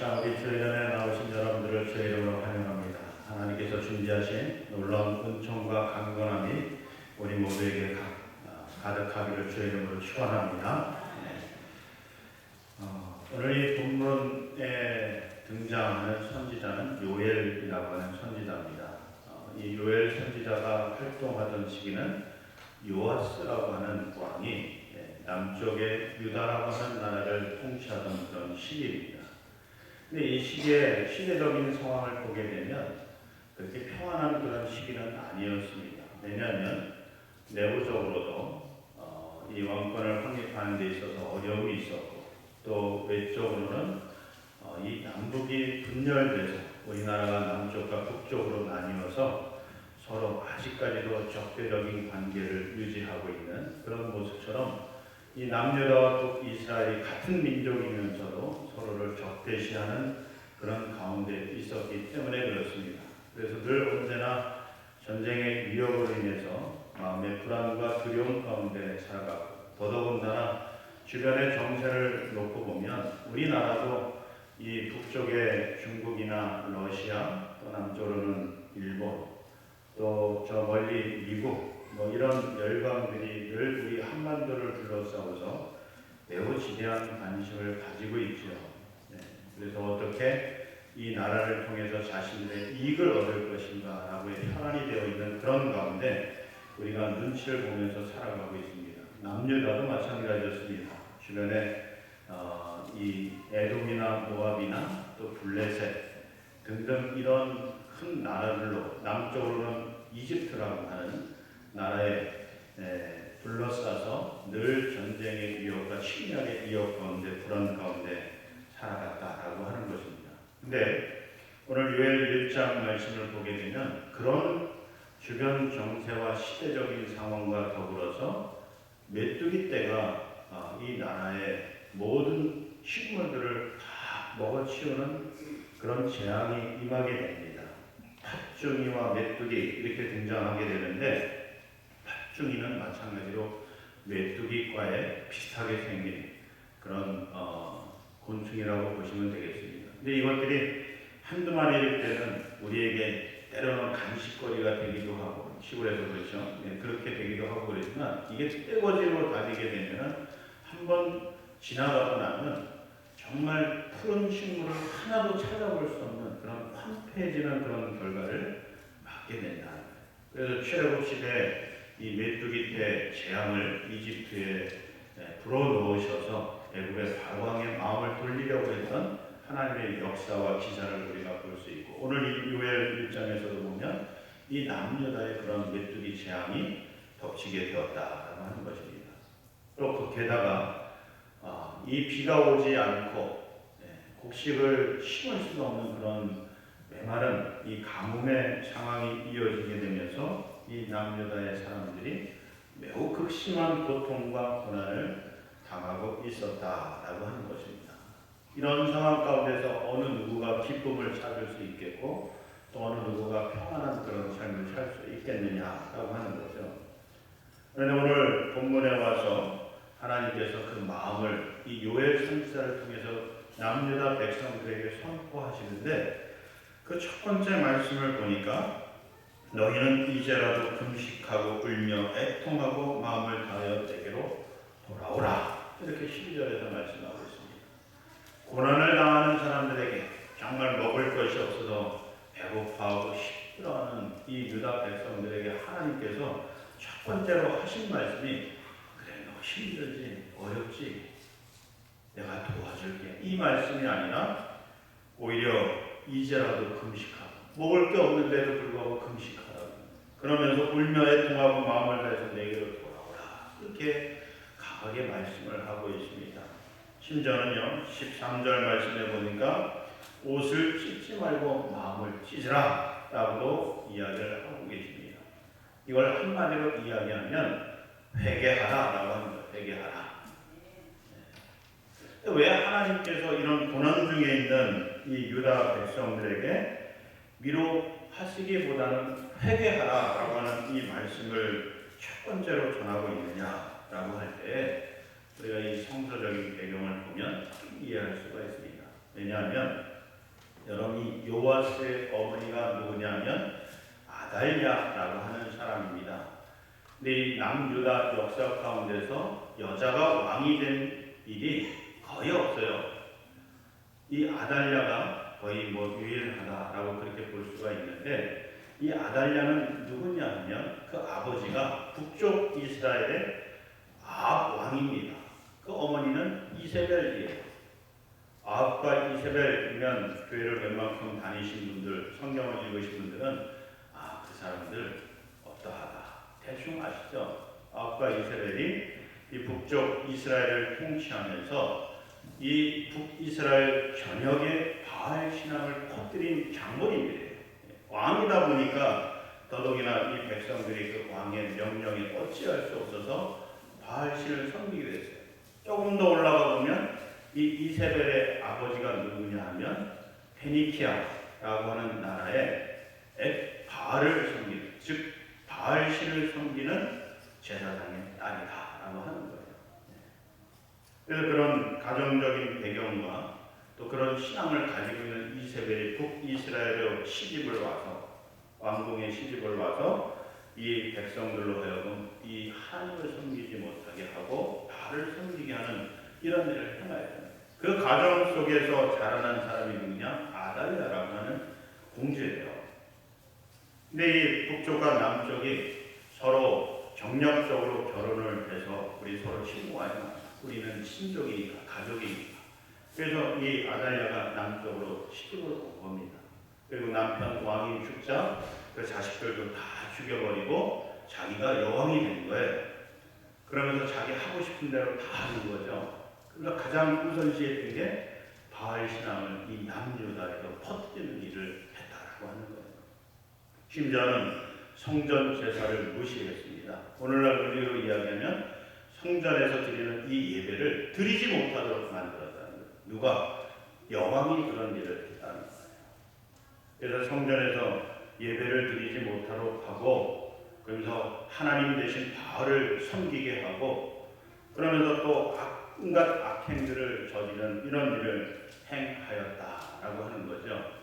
시간 우리 주일전에 나오신 여러분들을 주의 이름으로 환영합니다. 하나님께서 준비하신 놀라운 은총과 강건함이 우리 모두에게 가, 아, 가득하기를 주의 이름으로 축원합니다. 네. 어, 오늘 이 본문에 등장하는 선지자는 요엘이라고 하는 선지자입니다. 어, 이 요엘 선지자가 활동하던 시기는 요아스라고 하는 왕이 예, 남쪽의 유다라고 하는 나라를 통치하던 그런 시기입니다. 근데 이 시기에 시대적인 상황을 보게 되면 그렇게 평안한 그런 시기는 아니었습니다. 왜냐하면 내부적으로도 어, 이 왕권을 확립하는 데 있어서 어려움이 있었고 또 외적으로는 어, 이 남북이 분열돼서 우리나라가 남쪽과 북쪽으로 나뉘어서 서로 아직까지도 적대적인 관계를 유지하고 있는 그런 모습처럼 이 남유다와 또 이스라엘이 같은 민족이면서도 서로를 적대시하는 그런 가운데 있었기 때문에 그렇습니다. 그래서 늘 언제나 전쟁의 위협으로 인해서 마음의 불안과 두려움 가운데 살아가고 더더군다나 주변의 정세를 놓고 보면 우리나라도 이 북쪽의 중국이나 러시아 또 남쪽으로는 일본 또 저 멀리 미국 뭐 이런 열강들이 늘 우리 한반도를 둘러싸고서 매우 지대한 관심을 가지고 있죠. 네. 그래서 어떻게 이 나라를 통해서 자신들의 이익을 얻을 것인가라고 현안이 되어 있는 그런 가운데 우리가 눈치를 보면서 살아가고 있습니다. 남녀다도 마찬가지였습니다. 주변에 어, 이 에돔이나 모압이나 또 블레셋 등등 이런 큰 나라들로 남쪽으로는 이집트라고 하는 나라에 에, 둘러싸서 늘 전쟁의 위협과 침략의 위협 가운데 불안 가운데 살아갔다라고 하는 것입니다. 근데 오늘 요엘 1장 말씀을 보게 되면 그런 주변 정세와 시대적인 상황과 더불어서 메뚜기 떼가 아, 이 나라의 모든 식물들을 다 먹어치우는 그런 재앙이 임하게 됩니다. 팥중이와 메뚜기 이렇게 등장하게 되는데 팥중이는 마찬가지로 메뚜기과에 비슷하게 생긴 그런 어, 곤충이라고 보시면 되겠습니다. 근데 이것들이 한두 마리일 때는 우리에게 때로는 간식거리가 되기도 하고 시골에서 그렇죠. 네, 그렇게 되기도 하고 그랬지만 이게 떼거지로 다니게 되면 한 번 지나가고 나면 정말 푸른 식물을 하나도 찾아볼 수 없는 그런 황폐해지는 그런 결과를 맞게 된다. 그래서 출애굽 시대 이 메뚜기 때 재앙을 이집트에 불어넣으셔서 애굽의 바로왕의 마음을 돌리려고 했던 하나님의 역사와 기사를 우리가 볼 수 있고 오늘 이 요엘 1장에서도 보면 이 남유다의 그런 메뚜기 재앙이 덮치게 되었다라고 하는 것입니다. 또 게다가 어, 이 비가 오지 않고 예, 곡식을 심을 수도 없는 그런 메마른 이 가뭄의 상황이 이어지게 되면서 이 남유다의 사람들이 매우 극심한 고통과 고난을 당하고 있었다라고 하는 것입니다. 이런 상황 가운데서 어느 누구가 기쁨을 찾을 수 있겠고 또 어느 누구가 평안한 그런 삶을 살 수 있겠느냐라고 하는 거죠. 그런데 오늘 본문에 와서 하나님께서 그 마음을 이 요엘 선지자를 통해서 남유다 백성들에게 선포하시는데 그 첫 번째 말씀을 보니까 너희는 이제라도 금식하고 울며 애통하고 마음을 다하여 내게로 돌아오라. 이렇게 12절에서 말씀하고 있습니다. 고난을 당하는 사람들에게 정말 먹을 것이 없어서 배고파하고 힘들어하는 이 유다 백성들에게 하나님께서 첫 번째로 하신 말씀이 그래 너 힘들지 어렵지? 내가 도와줄게. 이 말씀이 아니라 오히려 이제라도 금식하고 먹을 게 없는데도 불구하고 금식하라고 그러면서 울며 애통하고 마음을 다해서 내게로 돌아오라 이렇게 강하게 말씀을 하고 있습니다. 심지어는요 13절 말씀에 보니까 옷을 찢지 말고 마음을 찢으라 라고도 이야기를 하고 계십니다. 이걸 한마디로 이야기하면 회개하라 라고 거예요. 회개하라. 네. 왜 하나님께서 이런 고난 중에 있는 이 유다 백성들에게 위로하시기보다는 회개하라 라고 하는 이 말씀을 첫 번째로 전하고 있느냐라고 할 때 우리가 이 성서적인 배경을 보면 이해할 수가 있습니다. 왜냐하면 여러분이 요아스의 어머니가 누구냐면 아달랴라고 하는 사람입니다. 근데 이 남유다 역사 가운데서 여자가 왕이 된 일이 거의 없어요. 이 아달랴가 거의 뭐 유일하다라고 그렇게 볼 수가 있는데 이 아달랴는 누구냐 하면 그 아버지가 북쪽 이스라엘의 아합 왕입니다. 그 어머니는 이세벨이에요. 아합과 이세벨이면 교회를 웬만큼 다니신 분들, 성경을 읽으신 분들은 아, 그 사람들 어떠하다. 대충 아시죠? 아합과 이세벨이 이 북쪽 이스라엘을 통치하면서 이 북이스라엘 전역에 바알 신앙을 퍼뜨린 장본인들이에요. 왕이다 보니까 더더욱이나 이 백성들이 그 왕의 명령에 어찌할 수 없어서 바알 신을 섬기게 됐어요. 조금 더 올라가 보면 이 이세벨의 아버지가 누구냐 하면 페니키아라고 하는 나라의 엑 바알을 섬기는 즉 바알 신을 섬기는 제사장의 딸이다라고 하는 거예요. 그래서 그런 가정적인 배경과 또 그런 신앙을 가지고 있는 이세벨이 북이스라엘에 시집을 와서 왕궁에 시집을 와서 이 백성들로 하여금 이 하나님을 섬기지 못하게 하고 바를 섬기게 하는 이런 일을 행하야 됩니다. 그 가정 속에서 자라난 사람이 누구냐? 아달랴라고 하는 공주예요. 근데 이 북쪽과 남쪽이 서로 정략적으로 결혼을 해서 우리 서로 친구가 아니야. 우리는 친족이니까 가족이니까. 그래서 이 아달랴가 남쪽으로 시집을 온 겁니다. 그리고 남편 왕이 죽자 그 자식들도 다 죽여버리고 자기가 여왕이 된 거예요. 그러면서 자기 하고 싶은 대로 다 하는 거죠. 그러니까 가장 우선시했던 게 바알 신앙을 이 남유다에서 퍼뜨리는 일을 했다라고 하는 거예요. 심지어는 성전 제사를 무시했습니다. 오늘날 우리로 이야기하면 성전에서 드리는 이 예배를 드리지 못하도록 만들었다는 거예요. 누가 여왕이 그런 일을 했다는 거예요. 그래서 성전에서 예배를 드리지 못하도록 하고 그러면서 하나님 대신 바알을 섬기게 하고 그러면서 또 온갖 악행들을 저지른 이런 일을 행하였다라고 하는 거죠.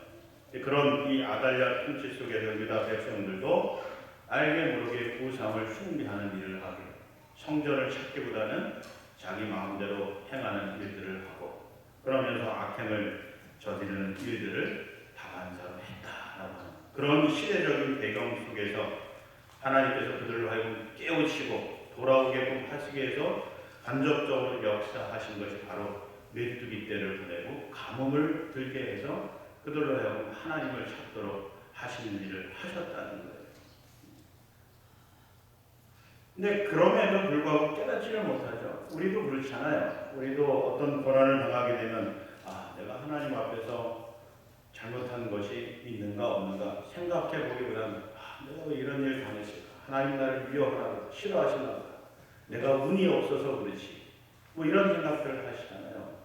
그런 이 아달랴 통치 속에서 유다 백성들도 알게 모르게 우상을 숭배하는 일을 하게 성전을 찾기보다는 자기 마음대로 행하는 일들을 하고 그러면서 악행을 저지르는 일들을 다반사했다라고 하는 그런 시대적인 배경 속에서 하나님께서 그들을 하여금 깨우치고 돌아오게끔 하시기 위해서 간접적으로 역사하신 것이 바로 메뚜기 떼를 보내고 가뭄을 들게 해서 그들로 하여금 하나님을 찾도록 하시는 일을 하셨다는 거예요. 근데 그럼에도 불구하고 깨닫지를 못하죠. 우리도 그렇잖아요. 우리도 어떤 고난을 당하게 되면 아, 내가 하나님 앞에서 잘못한 것이 있는가 없는가 생각해 보기보다는 아, 내가 왜 이런 일을 당했을까? 하나님 나를 미워하라고 싫어하시나 내가 운이 없어서 그렇지. 뭐 이런 생각들을 하시잖아요.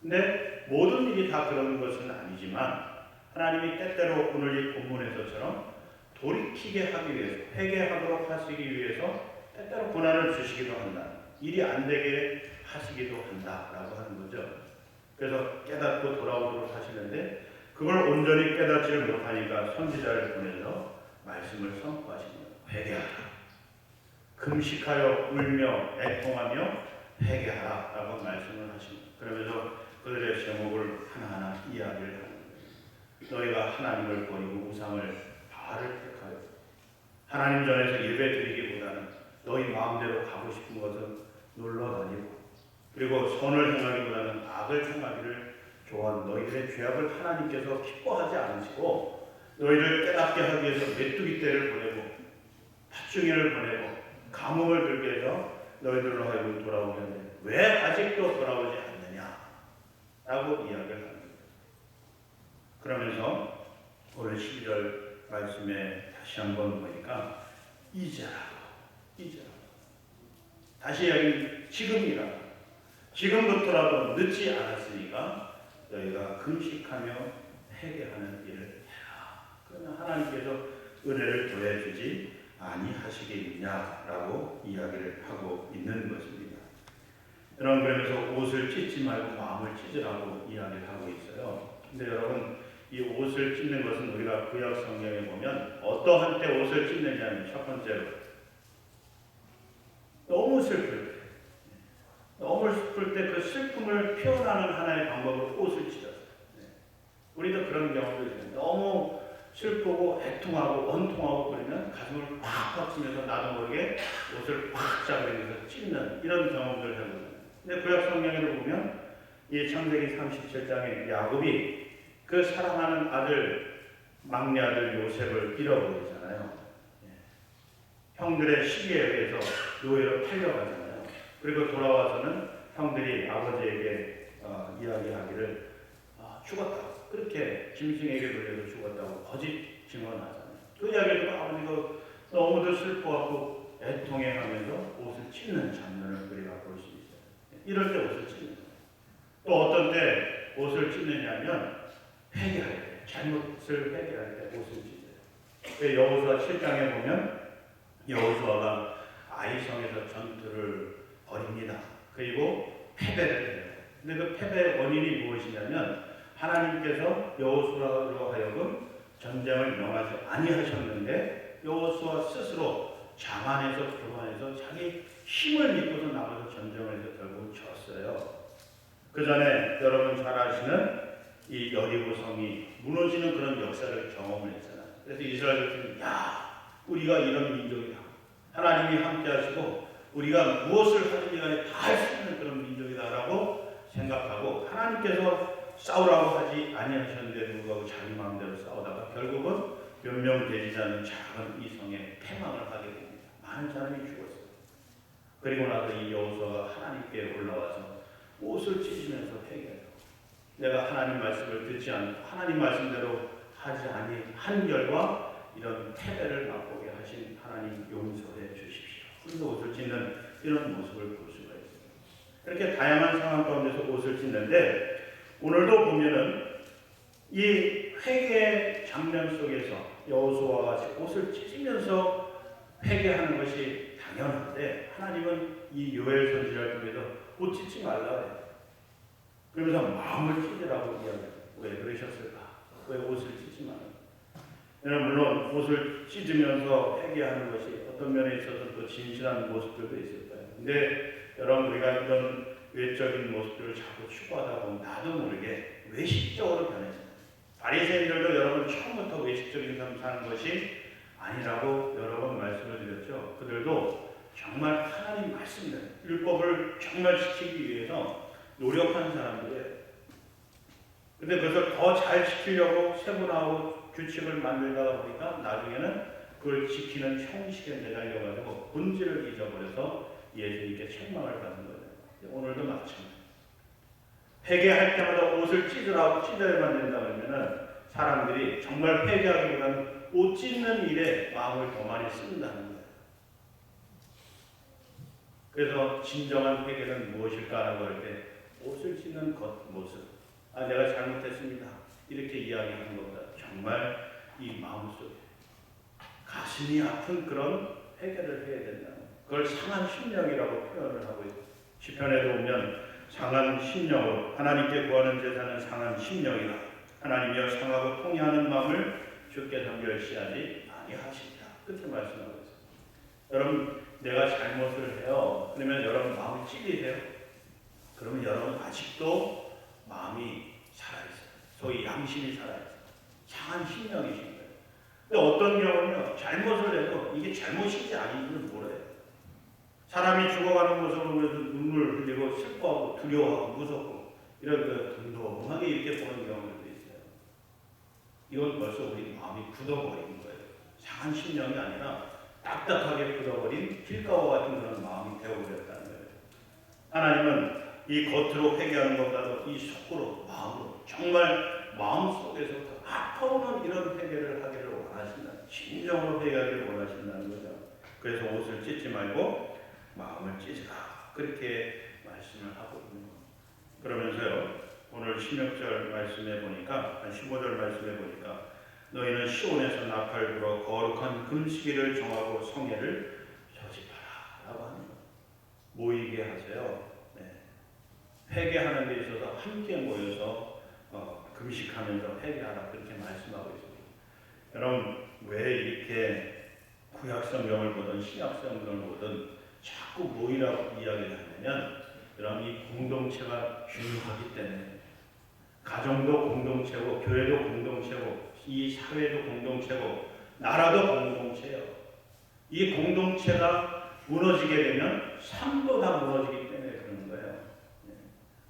근데 모든 일이 다 그런 것은 아니지만 하나님이 때때로 오늘 이 본문에서처럼 돌이키게 하기 위해서 회개하도록 하시기 위해서 때때로 고난을 주시기도 한다. 일이 안 되게 하시기도 한다라고 하는 거죠. 그래서 깨닫고 돌아오도록 하시는데 그걸 온전히 깨닫지를 못하니까 선지자를 보내서 말씀을 선포하십니다. 회개하라. 금식하여 울며 애통하며 회개하라 라고 말씀을 하십니다. 그러면서 그들의 제목을 하나하나 이야기를 하는 거예요. 너희가 하나님을 버리고 우상을 바알을 택하여 하나님 전에서 예배 드리기보다는 너희 마음대로 가고 싶은 것은 놀러 다니고 그리고 선을 행하기보다는 악을 행하기를 좋아하는 너희들의 죄악을 하나님께서 기뻐하지 않으시고 너희를 깨닫게 하기 위해서 메뚜기 떼를 보내고 팥중이를 보내고 감옥을 들게 해서 너희들로 하여금 돌아오는데 왜 아직도 돌아오지 않느냐 라고 이야기를 합니다. 그러면서 오늘 12절 말씀에 다시 한번 보니까 이제라도 이제라도 다시 이야기 지금이라 지금부터라도 늦지 않았으니까 너희가 금식하며 회개하는 일을 해라. 그러면 하나님께서 은혜를 더해주지 아니하시겠느냐라고 이야기를 하고 있는 것입니다. 여러분 그러면서 옷을 찢지 말고 마음을 찢으라고 이야기를 하고 있어요. 근데 여러분 이 옷을 찢는 것은 우리가 구약 성경에 보면 어떠한 때 옷을 찢느냐면 첫 번째로 너무 슬플 때 너무 슬플 때 그 슬픔을 표현하는 하나의 방법으로 옷을 찢었어요. 네. 우리도 그런 경우도 있어요. 너무 슬프고 애통하고 원통하고 그러면 가슴을 팍 빡치면서 나도 모르게 옷을 팍 잡으면서 찢는 이런 경험들을 해보거든요. 근데 구약 성경에도 보면 이 창세기 37장에 야곱이 그 사랑하는 아들 막내 아들 요셉을 잃어버리잖아요. 예. 형들의 시기에 의해서 노예로 팔려가잖아요. 그리고 돌아와서는 형들이 아버지에게 어, 이야기하기를 아, 죽었다. 그렇게 짐승에게 물려서 죽었다고 거짓 증언하잖아요. 그 이야기를 아버지가 너무도 슬퍼하고 애통해 하면서 옷을 찢는 장면을 우리가 볼 수 있어요. 이럴 때 옷을 찢는 거예요. 또 어떤 때 옷을 찢느냐면 회개할 때, 잘못을 회개할 때 옷을 찢어요. 여호수아 7장에 보면 여호수아가 아이성에서 전투를 벌입니다. 그리고 패배를 해요. 근데 그 패배의 원인이 무엇이냐면 하나님께서 여호수아로 하여금 전쟁을 명하지 아니하셨는데 여호수아 스스로 자만해서 교만해서 자기 힘을 믿고서 나가서 전쟁을 해서 결국 졌어요. 그 전에 여러분 잘 아시는 이 여리고 성이 무너지는 그런 역사를 경험을 했잖아요. 그래서 이스라엘들은 야 우리가 이런 민족이다. 하나님이 함께 하시고 우리가 무엇을 하든지 간에 다 할 수 있는 그런 민족이다라고 생각하고 하나님께서 싸우라고 하지 아니하셨는데 불구하고 자기 마음대로 싸우다가 결국은 몇 명 되지 않은 작은 이 성에 패망을 하게 됩니다. 많은 사람이 죽었어요. 그리고 나서 이 여호수아가 하나님께 올라와서 옷을 찢으면서 회개해요. 내가 하나님 말씀을 듣지 않고 하나님 말씀대로 하지 아니 한 결과 이런 패배를 맛보게 하신 하나님 용서해 주십시오. 그래서 옷을 찢는 이런 모습을 볼 수가 있어요. 이렇게 다양한 상황 가운데서 옷을 찢는데 오늘도 보면은 이 회개 장면 속에서 여호수아와 같이 옷을 찢으면서 회개하는 것이 당연한데 하나님은 이 요엘 선지자를 통해서 옷 찢지 말라 해요. 그러면서 마음을 찢으라고 이야기해요. 왜 그러셨을까? 왜 옷을 찢지 말라? 여러분 물론 옷을 찢으면서 회개하는 것이 어떤 면에 있어서 또 진실한 모습들도 있을 거예요. 근데 여러분 우리가 이런 외적인 모습들을 자꾸 추구하다 보면 나도 모르게 외식적으로 변해져요. 바리새인들도 여러분 처음부터 외식적인 삶 사는 것이 아니라고 여러 번 말씀을 드렸죠. 그들도 정말 하나님 말씀대로 율법을 정말 지키기 위해서 노력한 사람들이에요. 근데 그것을 더잘 지키려고 세분화하고 규칙을 만들다 보니까 나중에는 그걸 지키는 형식에 매달려가지고 본질을 잊어버려서 예수님께 책망을 받는 거예요. 오늘도 마찬가지. 회개할 때마다 옷을 찢으라고 찢어야만 된다 그러면은 사람들이 정말 회개하기보다는 옷 찢는 일에 마음을 더 많이 쓴다는 거예요. 그래서 진정한 회개는 무엇일까라고 할 때 옷을 찢는 겉 모습. 아 내가 잘못했습니다. 이렇게 이야기하는 것보다 정말 이 마음속에 가슴이 아픈 그런 회개를 해야 거예요. 그걸 상한 심령이라고 표현을 하고 있어요. 시편에도 보면 상한 심령으로 하나님께 구하는 제사는 상한 심령이라 하나님이여 상하고 통해하는 마음을 주께서 멸시하지 아니하시리라 그렇게 말씀하고 있어요. 여러분 내가 잘못을 해요. 그러면 여러분 마음이 찔리세요? 그러면 여러분 아직도 마음이 살아있어요. 소위 양심이 살아있어요. 상한 심령이신 거예요. 근데 어떤 경우는요 잘못을 해도 이게 잘못인지 아닌지는 몰라요. 사람이 죽어가는 모습을 보면서 눈물 흘리고 슬퍼하고 두려워하고 무섭고 이런 그 덤덤하게 이렇게 보는 경우들도 있어요. 이건 벌써 우리 마음이 굳어버린 거예요. 상한 심령이 아니라 딱딱하게 굳어버린 길가와 같은 그런 마음이 되어버렸다는 거예요. 하나님은 이 겉으로 회개하는 것보다도 이 속으로 마음으로 정말 마음 속에서부터 아파오는 이런 회개를 하기를 원하신다. 진정으로 회개하기를 원하신다는 거죠. 그래서 옷을 찢지 말고 마음을 찢으라 그렇게 말씀을 하고 있는 겁니다. 그러면서요 오늘 16절 말씀해 보니까 한 15절 말씀해 보니까 너희는 시온에서 나팔 불어 거룩한 금시기를 정하고 성회를 저집하라 라고 하는 거 모이게 하세요. 네. 회개하는 데 있어서 함께 모여서 어, 금식하면서 회개하라 그렇게 말씀하고 있습니다. 여러분 왜 이렇게 구약 성경을 보든 신약 성경을 보든 자꾸 모이라고 이야기를 하냐면 여러분 이 공동체가 중요하기 때문에 가정도 공동체고 교회도 공동체고 이 사회도 공동체고 나라도 공동체예요. 이 공동체가 무너지게 되면 삶도 다 무너지기 때문에 그러는 거예요. 예.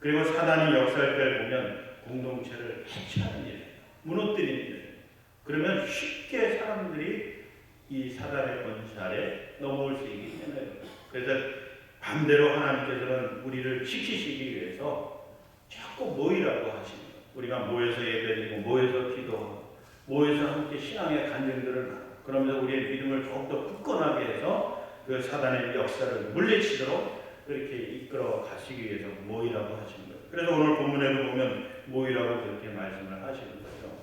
그리고 사단이 역사할 때 보면 공동체를 해체하는 일, 무너뜨리는 일. 그러면 쉽게 사람들이 이 사단의 권세 아래 넘어올 수 있기 때문에 그래서 반대로 하나님께서는 우리를 지키시기 위해서 자꾸 모이라고 하시는. 우리가 모여서 예배드리고 모여서 기도하고 모여서 함께 신앙의 간증들을 나누고 그러면서 우리의 믿음을 더욱더 굳건하게 해서 그 사단의 역사를 물리치도록 그렇게 이끌어 가시기 위해서 모이라고 거예요. 그래서 오늘 본문에도 보면 모이라고 그렇게 말씀을 하시는 거죠.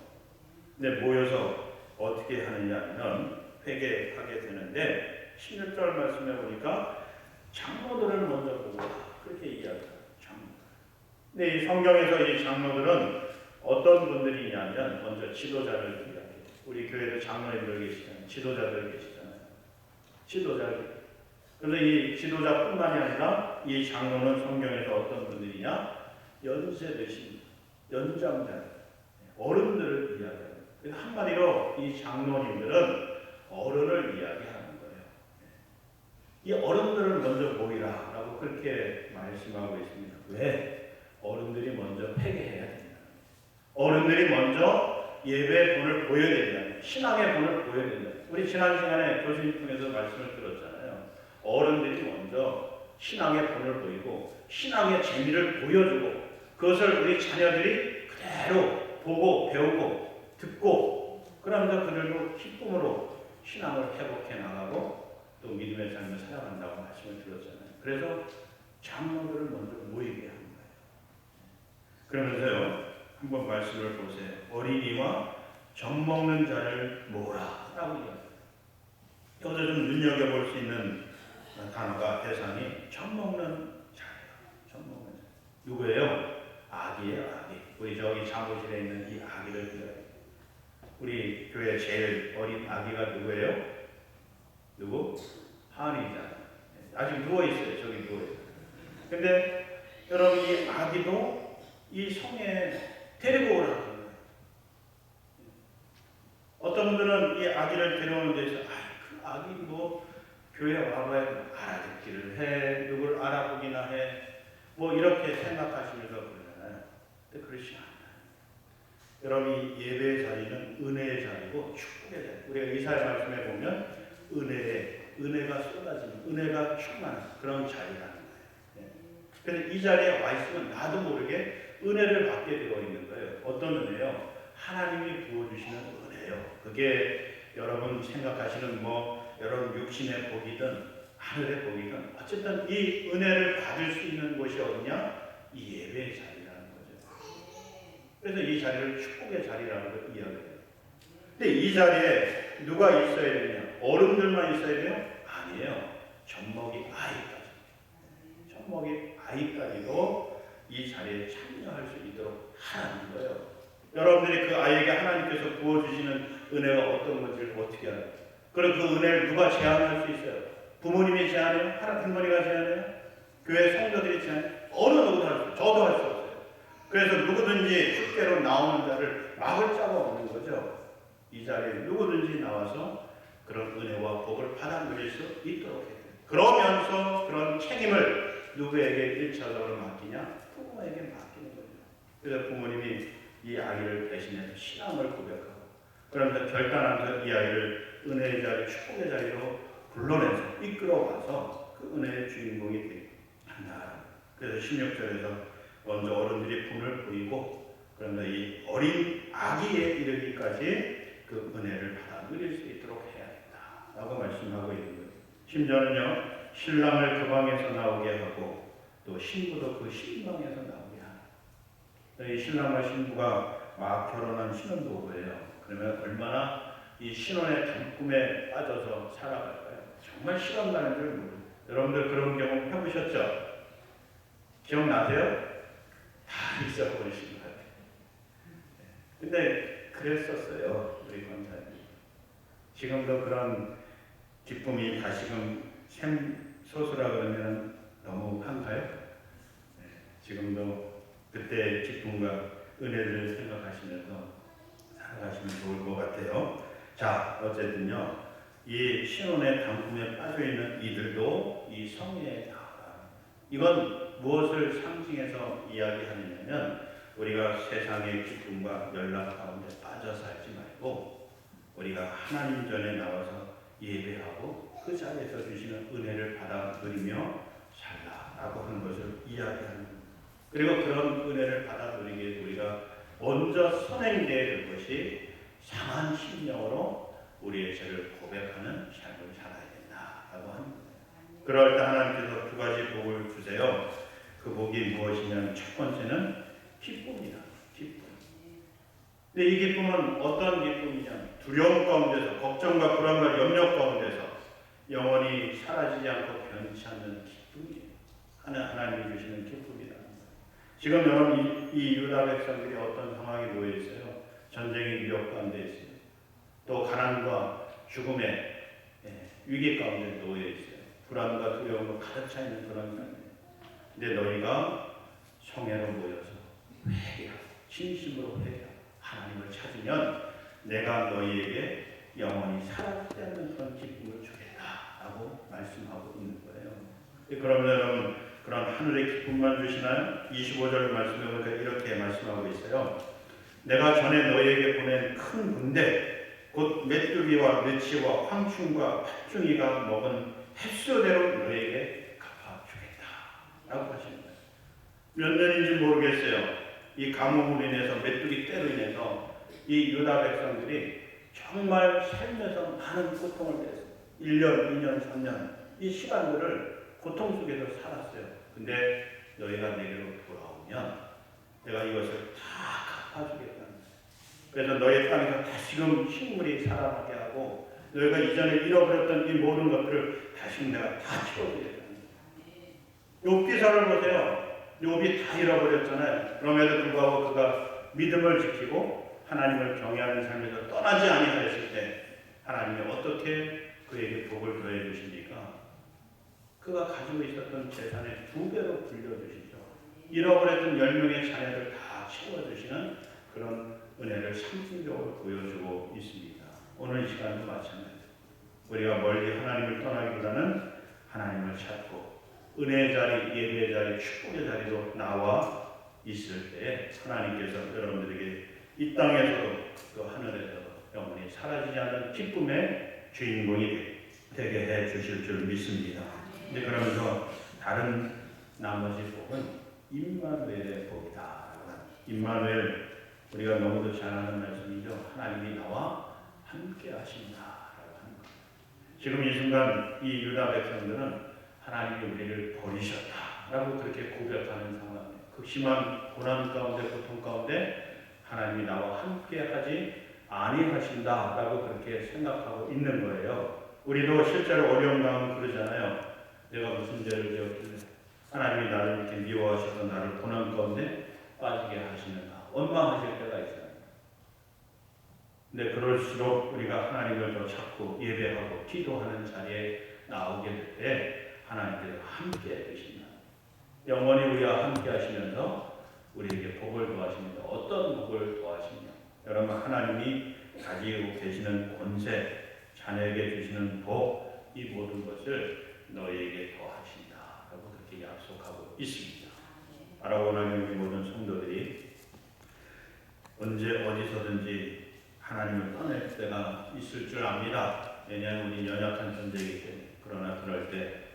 근데 모여서 어떻게 하느냐면 회개하게 되는데 16절 말씀해 보니까 장로들을 먼저 보고 그렇게 이야기해요. 장로. 근데 이 성경에서 이 장로들은 어떤 분들이냐면 먼저 지도자를 이야기해요. 우리 교회도 장로님들 계시잖아요. 지도자들 계시잖아요. 지도자들. 그래서 이 지도자뿐만이 아니라 이 장로는 성경에서 어떤 분들이냐? 연세 되신 연장자, 어른들을. 그래서 한마디로 이 장로님들은 어른을 이야기하는 거예요. 이 어른들을 먼저 모이라 라고 그렇게 말씀하고 있습니다. 왜? 어른들이 먼저 회개해야 된다. 어른들이 먼저 예배의 본을 보여야 된다. 신앙의 본을 보여야 된다. 우리 지난 시간에 교수님 통해서 말씀을 들었잖아요. 어른들이 먼저 신앙의 본을 보이고 신앙의 재미를 보여주고 그것을 우리 자녀들이 그대로 보고 배우고 듣고 그러면서 그들도 기쁨으로 신앙을 회복해 나가고 또 믿음의 삶을 살아간다고 말씀을 들었잖아요. 그래서 장로들을 먼저 모이게 하는 거예요. 그러면서요 한번 말씀을 보세요. 어린이와 젖 먹는 자를 모으라 라고 이야기해요. 여기서 좀 눈여겨볼 수 있는 단어가 대상이 젖 먹는 자예요. 젖 먹는 자. 누구예요? 아기예요, 아기. 우리 저기 사무실에 있는 이 아기를 기다려요. 우리 교회 제일 어린 아기가 누구예요? 누구? 한이잖아요. 아직 누워 있어요. 저기 누워 있어요. 근데 여러분 이 아기도 이 성에 데리고 거예요. 어떤 분들은 이 아기를 데려오는 데서 아, 그 아기 뭐 교회 와봐야 알아듣기를 해, 누굴 알아보기나 해, 뭐 이렇게 생각하시면서. 근데 그렇지 않아요. 여러분 이 예배의 자리는 은혜의 자리고 축복의 자리. 우리가 이사의 말씀에 보면 은혜의 은혜가 쏟아지는 은혜가 충만한 그런 자리라는 거예요. 예. 그래서 이 자리에 와 있으면 나도 모르게 은혜를 받게 되어 있는 거예요. 어떤 은혜요? 하나님이 부어주시는 은혜요. 그게 여러분 생각하시는 뭐 여러분 육신의 복이든 하늘의 복이든 어쨌든 이 은혜를 받을 수 있는 곳이 어디냐? 이 예배의 자리라는 거죠. 그래서 이 자리를 축복의 자리라는 걸 이야기해요. 근데 이 자리에 누가 있어야 되냐? 어른들만 있어야 돼요? 아니에요. 젖먹이 아이까지. 젖먹이 아이까지도 이 자리에 참여할 수 있도록 하는 거예요. 여러분들이 그 아이에게 하나님께서 부어주시는 은혜가 어떤 건지를 어떻게 알아요? 그리고 그 은혜를 누가 제한할 수 있어요? 부모님이 제한해요? 하나님 부모님가 제한해요? 교회 성도들이 제한해요? 어느 누구도 할 수. 저도 할 수 없어요. 그래서 누구든지 축제로 나오는 자를 막을 자가 없는 거죠. 이 자리에 누구든지 나와서 그런 은혜와 복을 받아 누릴 수 있도록 해요. 그러면서 그런 책임을 누구에게 일차적으로 맡기냐? 부모에게 맡기는 거죠. 그래서 부모님이 이 아이를 대신해서 신앙을 고백하고 그러면서 결단하면서 이 아이를 은혜의 자리, 축복의 자리로 불러내서 이끌어와서 그 은혜의 주인공이 한다. 그래서 16절에서 먼저 어른들이 분을 보이고 그러면서 이 어린 아기에 이르기까지 그 은혜를 받아 누릴 수 있도록 해야 된다. 라고 말씀하고 있는 거예요. 심지어는요, 신랑을 그 방에서 나오게 하고 또 신부도 그 신방에서 나오게 하는. 이 신랑과 신부가 막 결혼한 신혼부부예요. 그러면 얼마나 이 신혼의 단꿈에 빠져서 살아갈까요? 정말 시간 가는 줄 모르요 여러분들 그런 경험 해보셨죠? 기억나세요? 다 잊어버리신 것 같아요. 네. 근데 그랬었어요, 우리 권사님. 지금도 그런 기쁨이 다시금 샘솟으라 그러면 너무 한가요? 네. 지금도 그때 기쁨과 은혜를 생각하시면서 살아가시면 좋을 것 같아요. 자, 어쨌든요. 이 신혼의 단품에 빠져 있는 이들도 이 성에 나아가. 이건 무엇을 상징해서 이야기하느냐면 우리가 세상의 기쁨과 연락 가운데 빠져 살지 말고 우리가 하나님 전에 나와서 예배하고 그 자리에서 주시는 은혜를 받아들이며 살라라고 하는 것을 이야기하는. 그리고 그런 은혜를 받아들이기 위해 우리가 먼저 선행되어야 될 것이 상한 심령으로 우리의 죄를 고백하는 삶을 살아야 된다라고 거예요. 그럴 때 하나님께서 두 가지 복을 주세요. 그 복이 무엇이냐면 첫 번째는 기쁨이다. 기쁨. 근데 이 기쁨은 어떤 기쁨이냐? 두려움 가운데서 걱정과 불안과 염려 가운데서 영원히 사라지지 않고 변치 않는 기쁨이에요. 하나 하나님이 주시는 기쁨이라는. 지금 여러분 이, 이 유다 백성들이 어떤 상황에 놓여 있어요? 전쟁의 위협 가운데 있어요. 또 가난과 죽음의 예, 위기 가운데 놓여 있어요. 불안과 두려움으로 가득 차 있는 그런. 근데 너희가 성회로 모여서 회개하고 진심으로 회개하고 하나님을 찾으면 내가 너희에게 영원히 않는 그런 기쁨을 주겠다라고 말씀하고 있는 거예요. 그러면 여러분 그런 하늘의 기쁨만 주시나요? 25절 말씀에 보니까 이렇게 말씀하고 있어요. 내가 전에 너희에게 보낸 큰 군대 곧 메뚜기와 메치와 황충과 팥중이가 먹은 횟수대로 너희에게 라고 거예요. 몇 년인지 모르겠어요. 이 가뭄으로 인해서 메뚜기 때로 인해서 이 유다 백성들이 정말 살면서 많은 고통을 냈어요. 1년, 2년, 3년 이 시간들을 고통 속에서 살았어요. 근데 너희가 내게로 돌아오면 내가 이것을 다 갚아주겠다. 그래서 너희 땅에서 다시금 식물이 살아나게 하고 너희가 이전에 잃어버렸던 이 모든 것들을 다시 내가 다 채워주겠다. 욥기서를 보세요. 욥이 다 잃어버렸잖아요. 그럼에도 불구하고 그가 믿음을 지키고 하나님을 경외하는 삶에서 떠나지 아니하였을 때 하나님이 어떻게 그에게 복을 더해 주십니까? 그가 가지고 있었던 재산의 두 배로 불려 주시죠. 잃어버렸던 열 명의 자녀를 다 채워 주시는 그런 은혜를 상징적으로 보여주고 있습니다. 오늘 이 시간도 마찬가지. 우리가 멀리 하나님을 떠나기보다는 하나님을 찾고 은혜의 자리, 예배의 자리, 축복의 자리로 나와 있을 때 하나님께서 여러분들에게 이 땅에서도 그 하늘에서도 영원히 사라지지 않는 기쁨의 주인공이 되게 해 주실 줄 믿습니다. 이제 그러면서 다른 나머지 복은 임마누엘의 복이다. 임마누엘 우리가 너무도 잘 아는 말씀이죠. 하나님이 나와 함께 것. 지금 이 순간 이 유다 백성들은 하나님이 우리를 버리셨다라고 그렇게 고백하는 상황이에요. 그 심한 고난 가운데 고통 가운데 하나님이 나와 함께 하지 아니하신다라고 그렇게 생각하고 있는 거예요. 우리도 실제로 어려운 마음 그러잖아요. 내가 무슨 죄를 지었길래 하나님이 나를 이렇게 미워하셔서 나를 고난 가운데 빠지게 하시는가 원망하실 때가 있어요. 근데 그럴수록 우리가 하나님을 더 찾고 예배하고 기도하는 자리에 나오게 될 때 하나님께서 함께 해주신다. 영원히 우리와 함께 하시면서 우리에게 복을 더하십니다. 어떤 복을 더하시냐? 여러분 하나님이 가지고 계시는 권세, 자녀에게 주시는 복, 이 모든 것을 너희에게 더하신다 라고 그렇게 약속하고 있습니다. 바라보는 우리 모든 성도들이 언제 어디서든지 하나님을 떠날 때가 있을 줄 압니다. 왜냐하면 우리 연약한 존재이기 때문에 그러나 그럴 때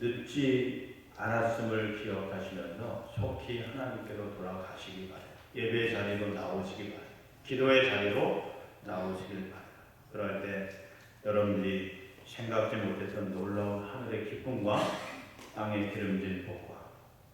늦지 않았음을 기억하시면서 속히 하나님께로 돌아가시기 바래요. 예배 자리로 나오시기 바래요. 기도의 자리로 나오시길 바래요. 그럴 때 여러분들이 생각지 못했던 놀라운 하늘의 기쁨과 땅의 기름진 복과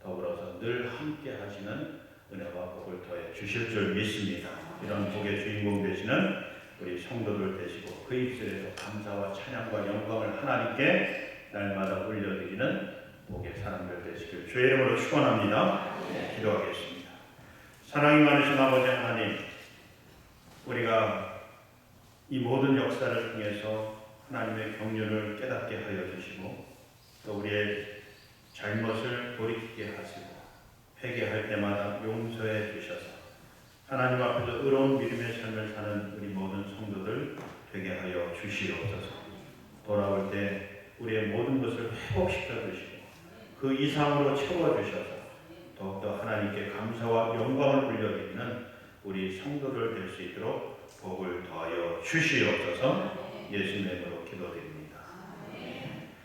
더불어서 늘 함께 하시는 은혜와 복을 더해 주실 줄 믿습니다. 이런 복의 주인공 되시는 우리 성도들 되시고 그 입술에서 감사와 찬양과 영광을 하나님께 날마다 올려드리는 복의 사람들 되시길 주의 이름으로 축원합니다. 네, 기도하겠습니다. 사랑이 많으신 아버지 하나님, 우리가 이 모든 역사를 통해서 하나님의 경륜을 깨닫게 하여 주시고 또 우리의 잘못을 돌이키게 하시고 회개할 때마다 용서해 주셔서 하나님 앞에서 의로운 믿음의 삶을 사는 우리 모든 성도들 되게 하여 주시옵소서. 돌아올 때 우리의 모든 것을 회복시켜 주시고 그 이상으로 채워 주셔서 더욱더 하나님께 감사와 영광을 불려드리는 우리 성도들 될 수 있도록 복을 더하여 주시옵소서. 예수님으로 기도드립니다.